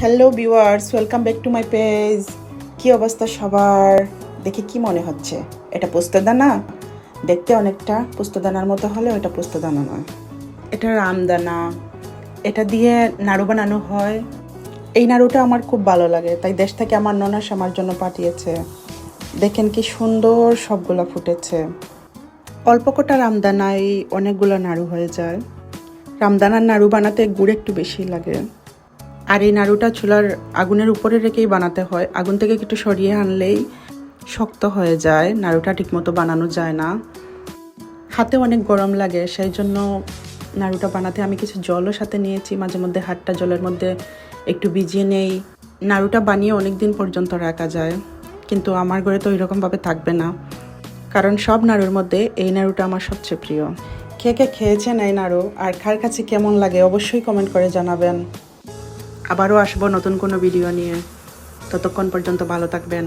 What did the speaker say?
Hello viewers welcome back to my page কি অবস্থা সবার? দেখে কি মনে হচ্ছে। এটা পোস্তদানা? দেখতে অনেকটা পোস্তদানার মতো হলেও এটা পোস্তদানা নয়। এটা রামদানা। এটা দিয়ে নাড়ু বানানো হয়। এই নাড়ুটা আমার খুব ভালো লাগে। তাই দেশ থেকে আমার ননাস আমার জন্য পাঠিয়েছে। দেখেন কি সুন্দর সবগুলো ফুটেছে। অল্প কটা রামদানায় অনেকগুলো নাড়ু হয়ে যায়। রামদানার নাড়ু বানাতে গুড় একটু বেশি লাগে। আর এই নাড়ুটা চুলার আগুনের উপরে রেখেই বানাতে হয়। আগুন থেকে একটু সরিয়ে আনলেই শক্ত হয়ে যায়। নাড়ুটা ঠিকমতো বানানো যায় না। হাতে অনেক গরম লাগে, সেই জন্য নাড়ুটা বানাতে আমি কিছু জলও সাথে নিয়েছি। মাঝে মধ্যে হাতটা জলের মধ্যে একটু ভিজিয়ে নেই। নাড়ুটা বানিয়ে অনেক দিন পর্যন্ত রাখা যায়। কিন্তু আমার ঘরে তো ওইরকমভাবে থাকবে না। কারণ সব নাড়ুর মধ্যে এই নাড়ুটা আমার সবচেয়ে প্রিয়। কে কে খেয়েছেন এই নাড়ু? আর কার কাছে কেমন লাগে? অবশ্যই কমেন্ট করে জানাবেন। আবারও আসব নতুন কোনো ভিডিও নিয়ে। ততক্ষণ পর্যন্ত ভালো থাকবেন।